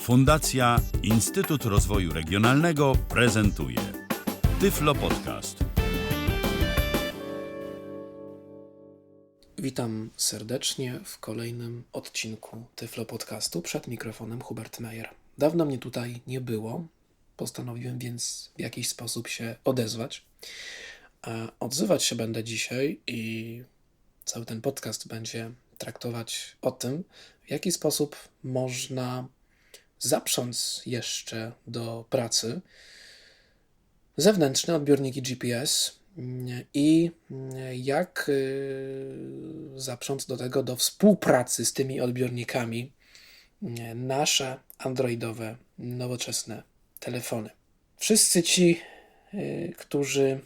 Fundacja Instytut Rozwoju Regionalnego prezentuje Tyflo Podcast. Witam serdecznie w kolejnym odcinku Tyflo Podcastu. Przed mikrofonem Hubert Meyer. Dawno mnie tutaj nie było, postanowiłem więc w jakiś sposób się odezwać. Odzywać się będę dzisiaj i cały ten podcast będzie traktować o tym, w jaki sposób można zaprząc jeszcze do pracy zewnętrzne odbiorniki GPS i jak y, zaprząc do tego do współpracy z tymi odbiornikami nasze androidowe, nowoczesne telefony. Wszyscy ci, y, którzy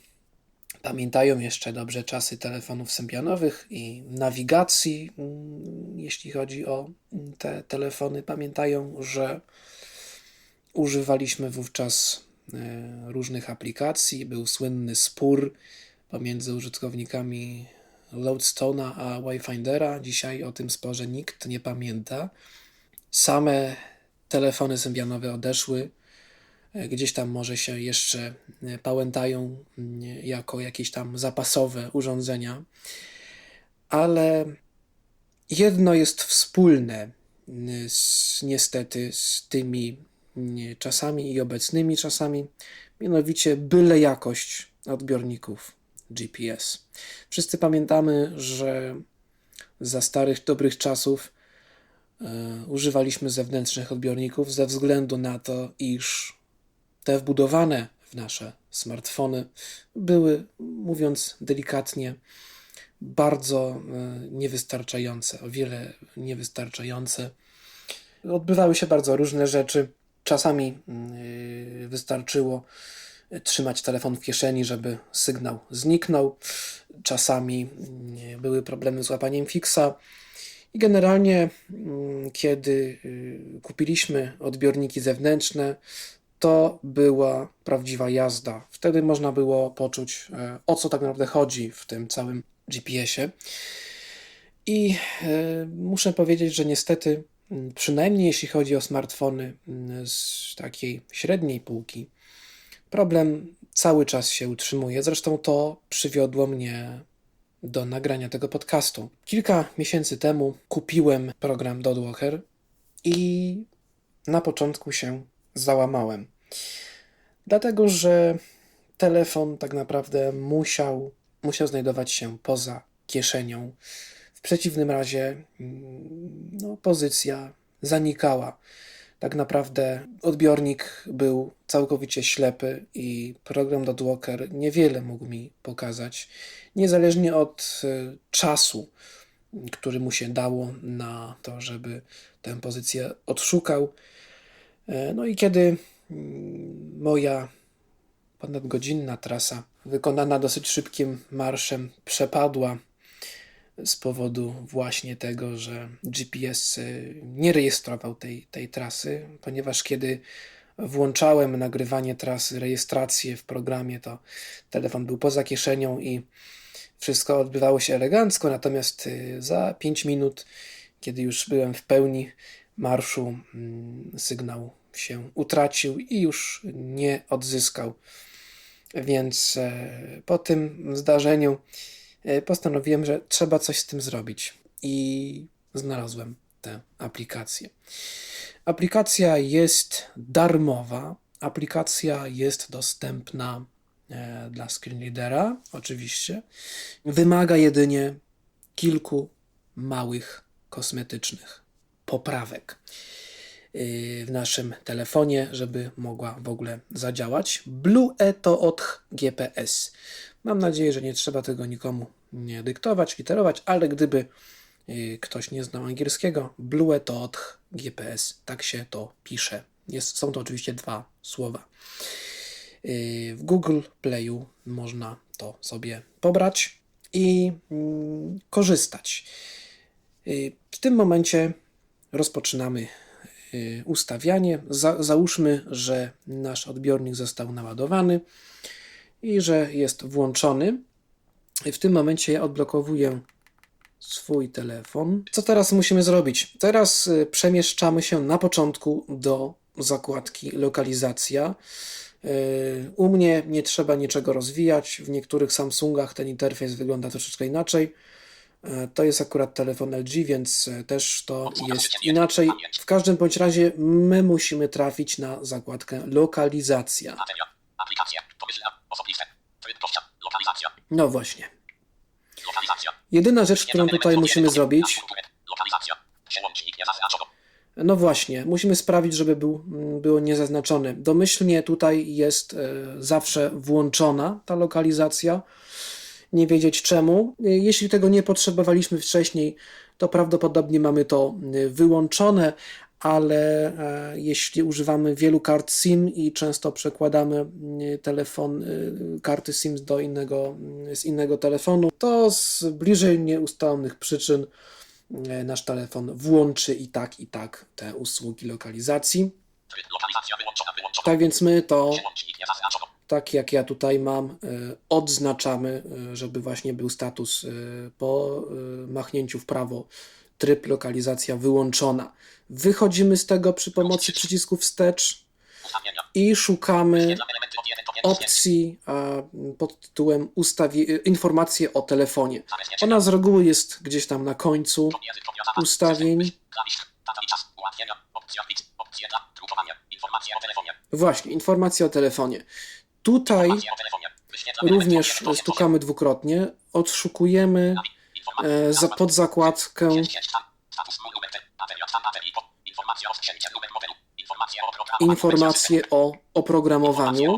pamiętają jeszcze dobrze czasy telefonów symbianowych i nawigacji, mm, jeśli chodzi o te telefony, pamiętają, że używaliśmy wówczas e, różnych aplikacji. Był słynny spór pomiędzy użytkownikami Loadstone'a a Wayfindera. Dzisiaj o tym sporze nikt nie pamięta. Same telefony symbianowe odeszły. E, Gdzieś tam może się jeszcze e, pałętają jako jakieś tam zapasowe urządzenia, ale jedno jest wspólne z, niestety z tymi czasami i obecnymi czasami, mianowicie byle jakość odbiorników GPS. Wszyscy pamiętamy, że za starych, dobrych czasów e, używaliśmy zewnętrznych odbiorników ze względu na to, iż te wbudowane w nasze smartfony były, mówiąc delikatnie, bardzo e, niewystarczające, o wiele niewystarczające. Odbywały się bardzo różne rzeczy. Czasami yy, wystarczyło trzymać telefon w kieszeni, żeby sygnał zniknął. Czasami yy, były problemy z łapaniem fixa. I generalnie, yy, kiedy kupiliśmy odbiorniki zewnętrzne, to była prawdziwa jazda. Wtedy można było poczuć, e, o co tak naprawdę chodzi w tym całym GPS-ie. I e, muszę powiedzieć, że niestety, przynajmniej jeśli chodzi o smartfony z takiej średniej półki, problem cały czas się utrzymuje. Zresztą to przywiodło mnie do nagrania tego podcastu. Kilka miesięcy temu kupiłem program Dodwalker i na początku się załamałem. Dlatego, że telefon tak naprawdę musiał, musiał znajdować się poza kieszenią. W przeciwnym razie mm, no, pozycja zanikała. Tak naprawdę odbiornik był całkowicie ślepy i program Dodwalker niewiele mógł mi pokazać, niezależnie od y, czasu, który mu się dało na to, żeby tę pozycję odszukał. E, No i kiedy moja ponadgodzinna trasa, wykonana dosyć szybkim marszem, przepadła z powodu właśnie tego, że GPS y, nie rejestrował tej, tej trasy, ponieważ kiedy włączałem nagrywanie trasy, rejestrację w programie, to telefon był poza kieszenią i wszystko odbywało się elegancko, natomiast y, za 5 minut, kiedy już byłem w pełni marszu, mm, sygnał się utracił i już nie odzyskał. Więc e, po tym zdarzeniu e, postanowiłem, że trzeba coś z tym zrobić i znalazłem tę aplikację. Aplikacja jest darmowa. Aplikacja jest dostępna e, dla screenreadera, oczywiście. Wymaga jedynie kilku małych kosmetycznych poprawek w naszym telefonie, żeby mogła w ogóle zadziałać. Blue E to od GPS. Mam nadzieję, że nie trzeba tego nikomu nie dyktować, literować, ale gdyby yy, ktoś nie znał angielskiego, Blue E to od GPS. Tak się to pisze. Jest, są to oczywiście dwa słowa. Yy, W Google Playu można to sobie pobrać i mm, korzystać. Yy, W tym momencie rozpoczynamy y, ustawianie. Za, załóżmy, że nasz odbiornik został naładowany i że jest włączony. W tym momencie ja odblokowuję swój telefon. Co teraz musimy zrobić? Teraz y, przemieszczamy się na początku do zakładki lokalizacja. Y, U mnie nie trzeba niczego rozwijać. W niektórych Samsungach ten interfejs wygląda troszeczkę inaczej. To jest akurat telefon LG, więc e, też to jest inaczej. W każdym bądź razie my musimy trafić na zakładkę lokalizacja. No właśnie. Jedyna rzecz, którą tutaj musimy zrobić, no właśnie, musimy sprawić, żeby był, mm, było niezaznaczony. Domyślnie tutaj jest e, zawsze włączona ta lokalizacja. Nie wiedzieć czemu. Jeśli tego nie potrzebowaliśmy wcześniej, to prawdopodobnie mamy to e, wyłączone, ale e, jeśli używamy wielu kart SIM i często przekładamy mm, telefon, e, karty SIM do innego, z innego telefonu, to z bliżej nieustalonych przyczyn nasz telefon włączy i tak, i tak te usługi lokalizacji. Lokalizacja wyłączona. Wyłączona. Tak więc my to. Tak jak ja tutaj mam, e, odznaczamy, e, żeby właśnie był status e, po machnięciu w prawo tryb lokalizacja wyłączona. Wychodzimy z tego przy pomocy przycisku wstecz i szukamy Wyświetlam elementy od 1 do 5. opcji pod tytułem ustawie, informacje o telefonie. Ona z reguły jest gdzieś tam na końcu ustawień. Właśnie, informacje o telefonie. Tutaj również 1 do 8. stukamy dwukrotnie, odszukujemy za, pod zakładkę Pięć, pięć, stan. Status numer te- bateria, stan baterii, po- Informacja o sprzęcie, numer modelu. Informacje o oprogramowaniu.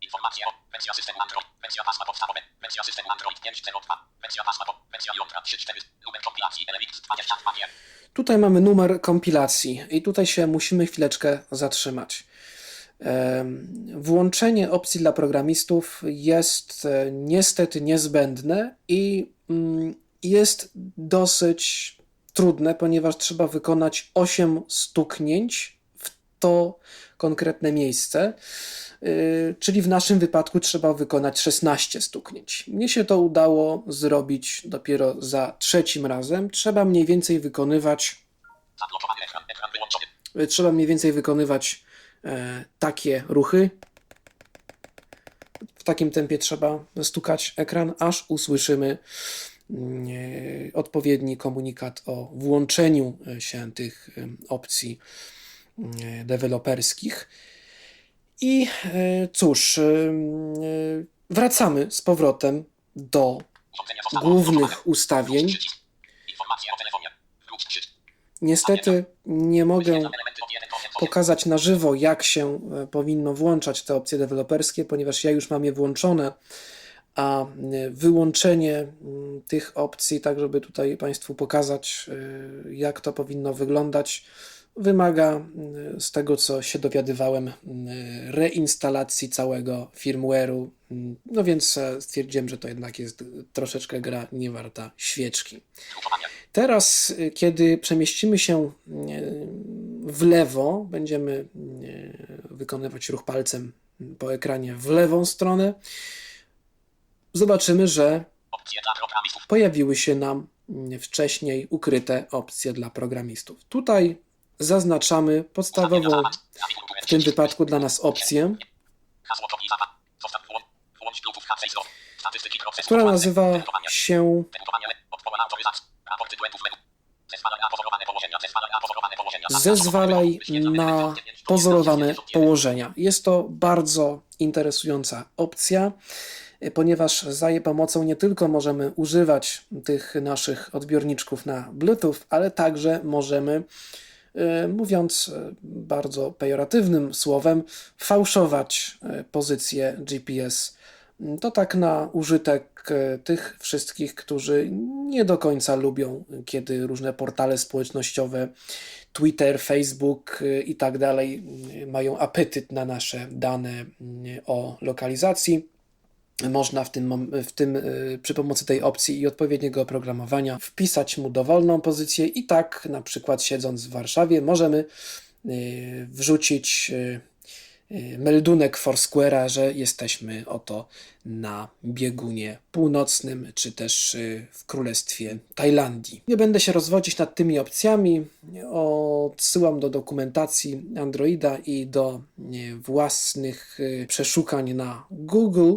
Informacje o wersja systemu Android. Wersja pasma podstawowe. Wersja systemu Android 5.02. Wersja pasma po. Wersja Jądra 3.4. Numer kompilacji LX 22 nie. Tutaj mamy numer kompilacji i tutaj się musimy chwileczkę zatrzymać. Włączenie opcji dla programistów jest e, niestety niezbędne i mm, jest dosyć trudne, ponieważ trzeba wykonać 8 stuknięć w to konkretne miejsce. Yy, Czyli w naszym wypadku trzeba wykonać 16 stuknięć. Mnie się to udało zrobić dopiero za trzecim razem. Trzeba mniej więcej wykonywać. Y, trzeba mniej więcej wykonywać e, takie ruchy. W takim tempie trzeba stukać ekran, aż usłyszymy mm, e, odpowiedni komunikat o włączeniu e, się tych opcji e, deweloperskich. I e, cóż, e, wracamy z powrotem do głównych ustawień. Niestety nie mogę pokazać na żywo, jak się e, powinno włączać te opcje deweloperskie, ponieważ ja już mam je włączone, a e, wyłączenie tych opcji, tak żeby tutaj Państwu pokazać, e, jak to powinno wyglądać, wymaga z tego, co się dowiadywałem, reinstalacji całego firmware'u. No więc stwierdziłem, że to jednak jest troszeczkę gra niewarta świeczki. Teraz, kiedy przemieścimy się w lewo, będziemy y, wykonywać ruch palcem po ekranie w lewą stronę, zobaczymy, że pojawiły się nam wcześniej ukryte opcje dla programistów. Tutaj zaznaczamy podstawową, w tym wypadku dla nas opcję, która nazywa się Zezwalaj na pozorowane położenia. Zezwalaj na pozorowane położenia. zezwalaj Wyświetlamy na elementy od 1 do pozorowane 9. położenia. Jest to bardzo interesująca opcja, ponieważ za jej pomocą nie tylko możemy używać tych naszych odbiorniczków na Bluetooth, ale także możemy, y, mówiąc y, bardzo pejoratywnym słowem, fałszować y, pozycję GPS. To tak na użytek e, tych wszystkich, którzy nie do końca lubią, kiedy różne portale społecznościowe, Twitter, Facebook y, i tak dalej y, mają apetyt na nasze dane y, o lokalizacji. Można w tym, w tym przy pomocy tej opcji i odpowiedniego oprogramowania wpisać mu dowolną pozycję i tak na przykład siedząc w Warszawie możemy wrzucić meldunek Foursquare'a, że jesteśmy oto na biegunie północnym, czy też y, w Królestwie Tajlandii. Nie będę się rozwodzić nad tymi opcjami. Odsyłam do dokumentacji Androida i do y, własnych y, przeszukań na Google.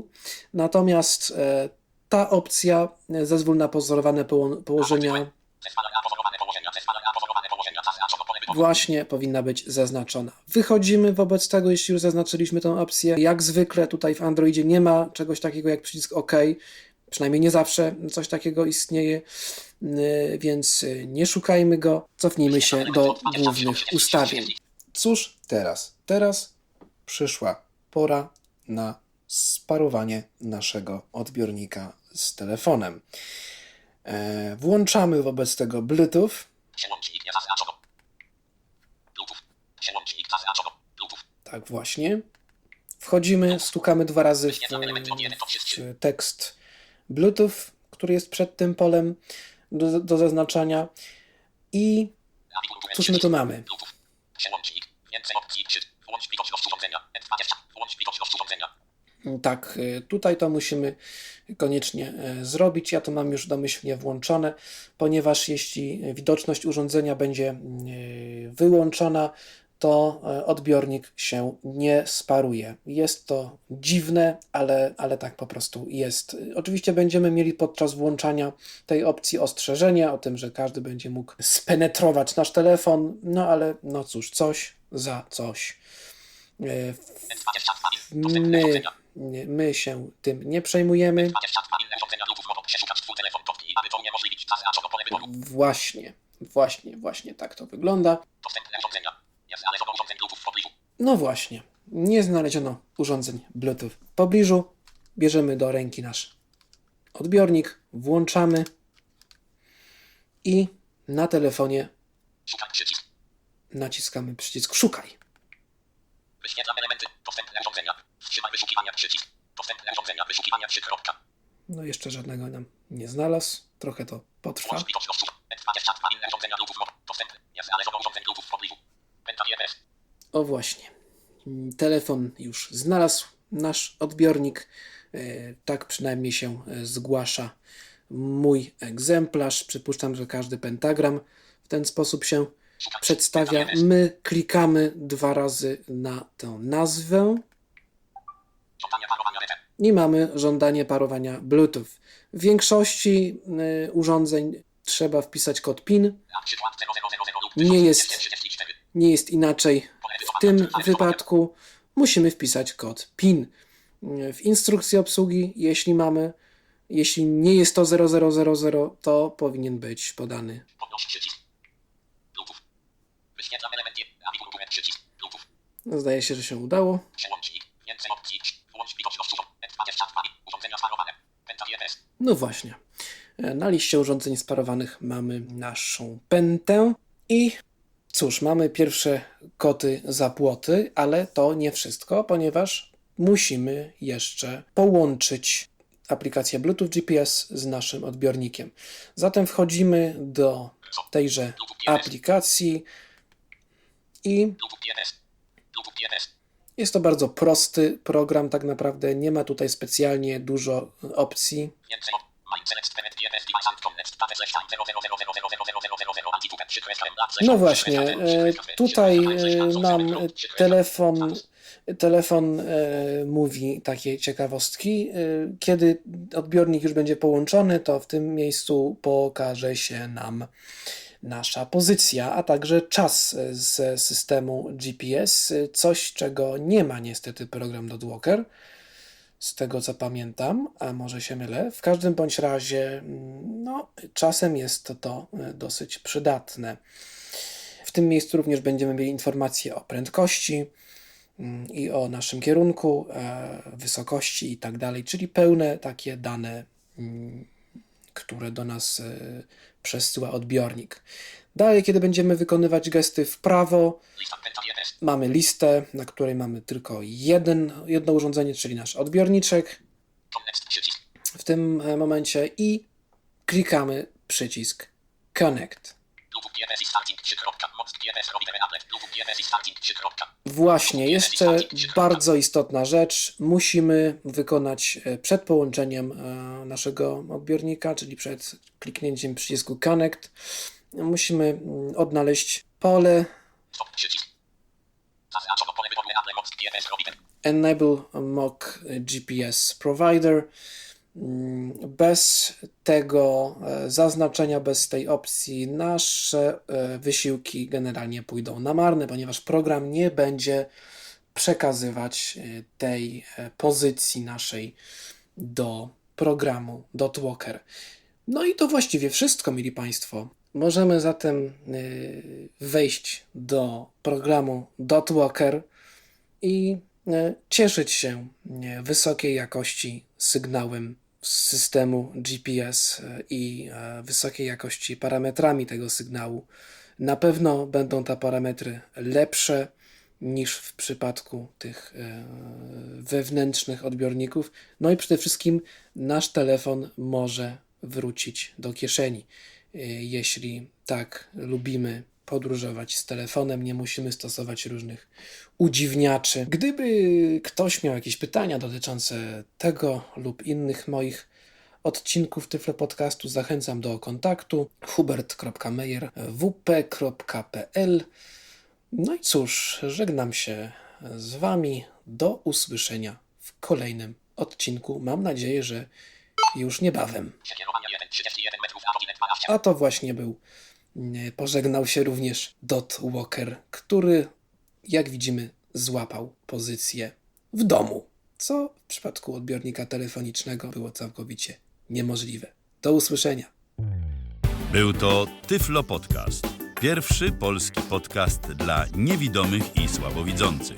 Natomiast ta opcja zezwól na pozorowane poło- położenia. Zezwala na pozorowane położenia. Zaznaczono pole wyboru. Właśnie powinna być zaznaczona. Wychodzimy wobec tego, jeśli już zaznaczyliśmy tę opcję. Jak zwykle tutaj w Androidzie nie ma czegoś takiego jak przycisk OK. Przynajmniej nie zawsze coś takiego istnieje, yy, więc yy, nie szukajmy go. Cofnijmy się do głównych ustawień. Cóż teraz? Teraz przyszła pora na sparowanie naszego odbiornika z telefonem. E, włączamy wobec tego. Bluetooth. Tak właśnie. Wchodzimy, stukamy dwa razy w, w tekst Bluetooth, który jest przed tym polem do, do zaznaczania. I cóż my tu mamy? Bluetooth. Przełącznik. Więcej opcji. Przycisk. Włącz widoczność urządzenia. N20. Włącz widoczność urządzenia. Tak, y, tutaj to musimy koniecznie y, zrobić. Ja to mam już domyślnie włączone, ponieważ jeśli widoczność urządzenia będzie y, wyłączona, to y, odbiornik się nie sparuje. Jest to dziwne, ale, ale tak po prostu jest. Oczywiście będziemy mieli podczas włączania tej opcji ostrzeżenia o tym, że każdy będzie mógł spenetrować nasz telefon, no ale no cóż, coś za coś. N22. Dostępne My, my się tym nie przejmujemy. 22 inne urządzenia Bluetooth mogą przeszukać twój telefon kropki, aby to uniemożliwić. Zaznaczono pole wyboru. Właśnie, właśnie, właśnie tak to wygląda. Nie znaleziono urządzeń Bluetooth w pobliżu. No właśnie, nie znaleziono urządzeń Bluetooth w pobliżu. Bierzemy do ręki nasz odbiornik, włączamy i na telefonie Szukaj przycisk. naciskamy przycisk szukaj. Wyświetlam elementy. Dostępne urządzenia. Wstrzymaj wyszukiwania przycisk. Dostępne urządzenia. Wyszukiwania 3 kropka. No jeszcze żadnego nam nie znalazł, trochę to potrwa. Włącz widoczność urządzenia. N22 inne urządzenia Bluetooth. Dostępne. Nie znaleziono urządzeń Bluetooth w pobliżu. O właśnie. Telefon już znalazł nasz odbiornik. E, Tak przynajmniej się e, zgłasza mój egzemplarz. Przypuszczam, że każdy pentagram w ten sposób się przedstawia. My klikamy dwa razy na tę nazwę i mamy żądanie parowania Bluetooth. W większości e, urządzeń trzeba wpisać kod PIN. Na przykład 000 lub Nie jest 1234. Nie jest inaczej. W tym wypadku musimy wpisać kod PIN. W instrukcji obsługi, jeśli mamy, jeśli nie jest to 0000, to powinien być podany. Zdaje się, że się udało. Przełącznik. Więcej opcji. Włącz widoczność urządzenia. N22. Urządzenia sparowane. Penta GMS. No właśnie. Na liście urządzeń sparowanych mamy naszą pętę i cóż, mamy pierwsze koty za płoty, ale to nie wszystko, ponieważ musimy jeszcze połączyć aplikację Bluetooth GPS z naszym odbiornikiem. Zatem wchodzimy do tejże aplikacji i jest to bardzo prosty program, tak naprawdę nie ma tutaj specjalnie dużo opcji. Więcej op- My select element GMS device and connect. Tate slash time 000000000 anti-tuket 3 kreska M lat slash No właśnie, 3 kreska M, e, 3 kreska M, tutaj 3 kreska M, e, 3 nam kreska M, 3 kreska M. telefon, telefon e, mówi takie ciekawostki. E, Kiedy odbiornik już będzie połączony, to w tym miejscu pokaże się nam nasza pozycja, a także czas z systemu GPS, e, coś czego nie ma niestety program Dodwalker. Z tego co pamiętam, a może się mylę. W każdym bądź razie, mm, no, czasem jest to, e, dosyć przydatne. W tym miejscu również będziemy mieli informacje o prędkości mm, i o naszym kierunku, e, wysokości i tak dalej, czyli pełne takie dane, mm, które do nas e, przesyła odbiornik. Dalej, kiedy będziemy wykonywać gesty w prawo, mamy listę, na której mamy tylko jeden, jedno urządzenie, czyli nasz odbiorniczek w tym e, momencie i klikamy przycisk Connect. lub GPS i starting 3 kropka. Moc GPS robi applet lub GPS i starting 3 kropka. Właśnie, jeszcze bardzo istotna rzecz. Musimy wykonać e, przed połączeniem e, naszego odbiornika, czyli przed kliknięciem przycisku Connect, musimy mm, odnaleźć pole Enable Mock GPS Provider. Mm, Bez tego e, zaznaczenia, bez tej opcji, nasze e, wysiłki generalnie pójdą na marne, ponieważ program nie będzie przekazywać e, tej pozycji naszej do programu .walker. No i to właściwie wszystko, mili Państwo. Możemy zatem y, wejść do programu .walker i e, cieszyć się e, wysokiej jakości sygnałem z systemu GPS i wysokiej jakości parametrami tego sygnału. Na pewno będą te parametry lepsze niż w przypadku tych wewnętrznych odbiorników. No i przede wszystkim nasz telefon może wrócić do kieszeni. E, Jeśli tak lubimy podróżować z telefonem, nie musimy stosować różnych udziwniaczy. Gdyby ktoś miał jakieś pytania dotyczące tego lub innych moich odcinków Tyflo Podcastu, zachęcam do kontaktu hubert.meyer.wp.pl No i cóż, żegnam się z Wami. Do usłyszenia w kolejnym odcinku. Mam nadzieję, że już niebawem. Kierowania 1, 31 metrów na godzinę 12. A to właśnie był. nie, Pożegnał się również Dot Walker, który, jak widzimy, złapał pozycję w domu, co w przypadku odbiornika telefonicznego było całkowicie niemożliwe. Do usłyszenia. Był to Tyflo Podcast. Pierwszy polski podcast dla niewidomych i słabowidzących.